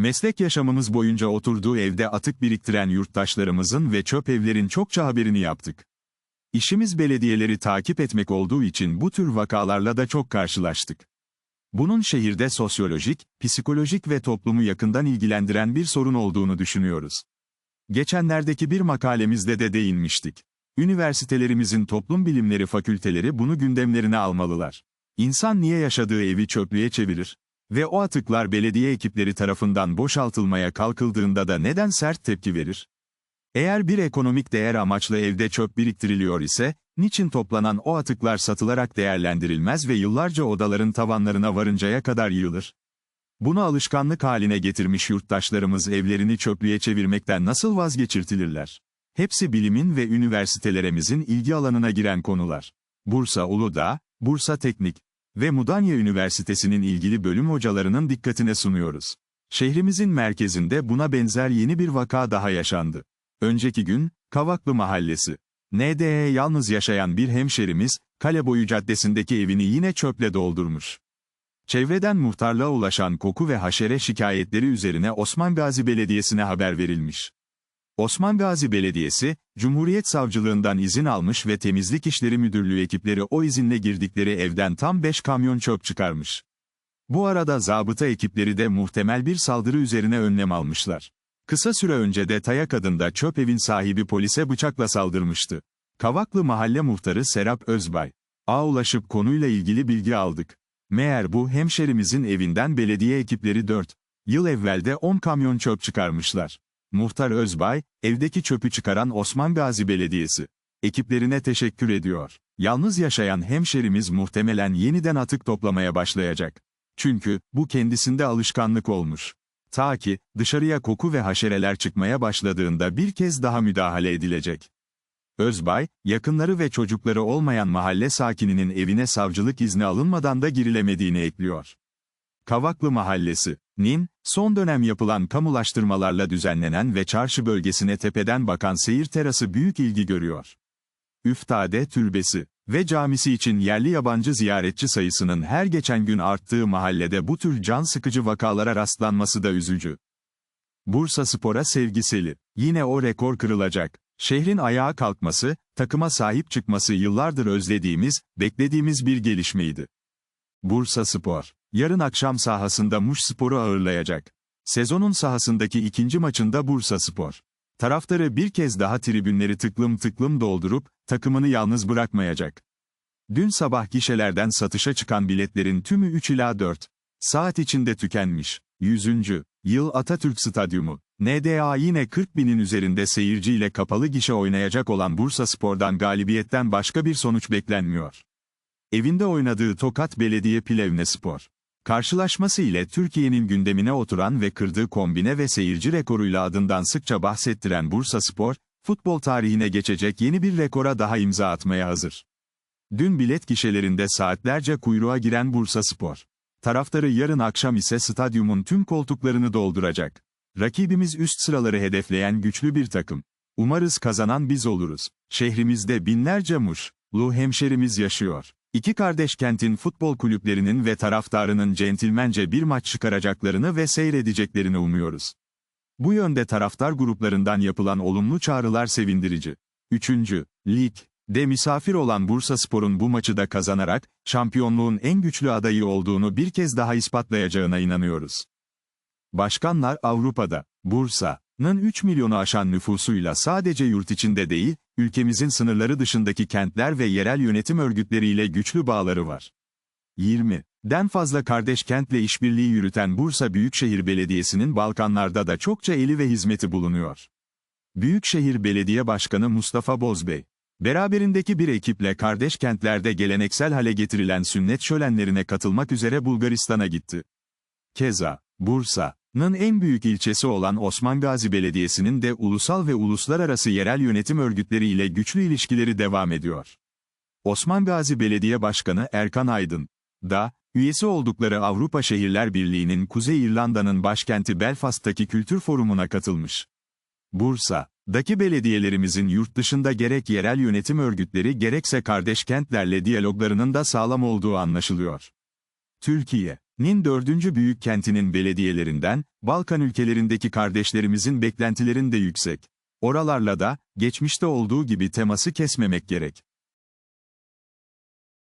Meslek yaşamımız boyunca oturduğu evde atık biriktiren yurttaşlarımızın ve çöp evlerin çokça haberini yaptık. İşimiz belediyeleri takip etmek olduğu için bu tür vakalarla da çok karşılaştık. Bunun şehirde sosyolojik, psikolojik ve toplumu yakından ilgilendiren bir sorun olduğunu düşünüyoruz. Geçenlerdeki bir makalemizde de değinmiştik. Üniversitelerimizin toplum bilimleri fakülteleri bunu gündemlerine almalılar. İnsan niye yaşadığı evi çöplüğe çevirir? Ve o atıklar belediye ekipleri tarafından boşaltılmaya kalkıldığında da neden sert tepki verir? Eğer bir ekonomik değer amaçlı evde çöp biriktiriliyor ise, niçin toplanan o atıklar satılarak değerlendirilmez ve yıllarca odaların tavanlarına varıncaya kadar yığılır? Bunu alışkanlık haline getirmiş yurttaşlarımız evlerini çöplüğe çevirmekten nasıl vazgeçirtilirler? Hepsi bilimin ve üniversitelerimizin ilgi alanına giren konular. Bursa Uludağ, Bursa Teknik ve Mudanya Üniversitesi'nin ilgili bölüm hocalarının dikkatine sunuyoruz. Şehrimizin merkezinde buna benzer yeni bir vaka daha yaşandı. Önceki gün, Kavaklı Mahallesi. NDE'ye yalnız yaşayan bir hemşerimiz, Kaleboyu Caddesi'ndeki evini yine çöple doldurmuş. Çevreden muhtarlığa ulaşan koku ve haşere şikayetleri üzerine Osman Gazi Belediyesi'ne haber verilmiş. Osman Gazi Belediyesi, Cumhuriyet Savcılığından izin almış ve Temizlik İşleri Müdürlüğü ekipleri o izinle girdikleri evden tam 5 kamyon çöp çıkarmış. Bu arada zabıta ekipleri de muhtemel bir saldırı üzerine önlem almışlar. Kısa süre önce de Tayak adında çöp evin sahibi polise bıçakla saldırmıştı. Kavaklı Mahalle Muhtarı Serap Özbay. A ulaşıp konuyla ilgili bilgi aldık. Meğer bu hemşerimizin evinden belediye ekipleri 4 yıl evvelde 10 kamyon çöp çıkarmışlar. Muhtar Özbay, evdeki çöpü çıkaran Osman Gazi Belediyesi ekiplerine teşekkür ediyor. Yalnız yaşayan hemşerimiz muhtemelen yeniden atık toplamaya başlayacak. Çünkü bu kendisinde alışkanlık olmuş. Ta ki dışarıya koku ve haşereler çıkmaya başladığında bir kez daha müdahale edilecek. Özbay, yakınları ve çocukları olmayan mahalle sakininin evine savcılık izni alınmadan da girilemediğini ekliyor. Kavaklı Mahallesi, nin, son dönem yapılan kamulaştırmalarla düzenlenen ve çarşı bölgesine tepeden bakan seyir terası büyük ilgi görüyor. Üftade Türbesi ve camisi için yerli yabancı ziyaretçi sayısının her geçen gün arttığı mahallede bu tür can sıkıcı vakalara rastlanması da üzücü. Bursa Spor'a sevgiseli, yine o rekor kırılacak. Şehrin ayağa kalkması, takıma sahip çıkması yıllardır özlediğimiz, beklediğimiz bir gelişmeydi. Bursa Spor, yarın akşam sahasında Muş Spor'u ağırlayacak. Sezonun sahasındaki ikinci maçında Bursa Spor. Taraftarı bir kez daha tribünleri tıklım tıklım doldurup, takımını yalnız bırakmayacak. Dün sabah gişelerden satışa çıkan biletlerin tümü 3 ila 4 saat içinde tükenmiş. 100. Yıl Atatürk Stadyumu. NDA yine 40 binin üzerinde seyirciyle kapalı gişe oynayacak olan Bursa Spor'dan galibiyetten başka bir sonuç beklenmiyor. Evinde oynadığı Tokat Belediye Plevne Spor. Karşılaşması ile Türkiye'nin gündemine oturan ve kırdığı kombine ve seyirci rekoruyla adından sıkça bahsettiren Bursa Spor, futbol tarihine geçecek yeni bir rekora daha imza atmaya hazır. Dün bilet gişelerinde saatlerce kuyruğa giren Bursa Spor. Taraftarı yarın akşam ise stadyumun tüm koltuklarını dolduracak. Rakibimiz üst sıraları hedefleyen güçlü bir takım. Umarız kazanan biz oluruz. Şehrimizde binlerce Muş, Lu hemşerimiz yaşıyor. İki kardeş kentin futbol kulüplerinin ve taraftarının centilmence bir maç çıkaracaklarını ve seyredeceklerini umuyoruz. Bu yönde taraftar gruplarından yapılan olumlu çağrılar sevindirici. Üçüncü, Lig, de misafir olan Bursa Spor'un bu maçı da kazanarak, şampiyonluğun en güçlü adayı olduğunu bir kez daha ispatlayacağına inanıyoruz. Başkanlar Avrupa'da, Bursa'nın 3 milyonu aşan nüfusuyla sadece yurt içinde değil, ülkemizin sınırları dışındaki kentler ve yerel yönetim örgütleriyle güçlü bağları var. 20. Den fazla kardeş kentle işbirliği yürüten Bursa Büyükşehir Belediyesi'nin Balkanlarda da çokça eli ve hizmeti bulunuyor. Büyükşehir Belediye Başkanı Mustafa Bozbey, beraberindeki bir ekiple kardeş kentlerde geleneksel hale getirilen sünnet şölenlerine katılmak üzere Bulgaristan'a gitti. Keza, Bursa'nın en büyük ilçesi olan Osman Gazi Belediyesi'nin de ulusal ve uluslararası yerel yönetim örgütleri ile güçlü ilişkileri devam ediyor. Osman Gazi Belediye Başkanı Erkan Aydın, da, üyesi oldukları Avrupa Şehirler Birliği'nin Kuzey İrlanda'nın başkenti Belfast'taki kültür forumuna katılmış. Bursa'daki belediyelerimizin yurt dışında gerek yerel yönetim örgütleri gerekse kardeş kentlerle diyaloglarının da sağlam olduğu anlaşılıyor. Türkiye, Nin dördüncü büyük kentinin belediyelerinden, Balkan ülkelerindeki kardeşlerimizin beklentilerin de yüksek. Oralarla da, geçmişte olduğu gibi teması kesmemek gerek.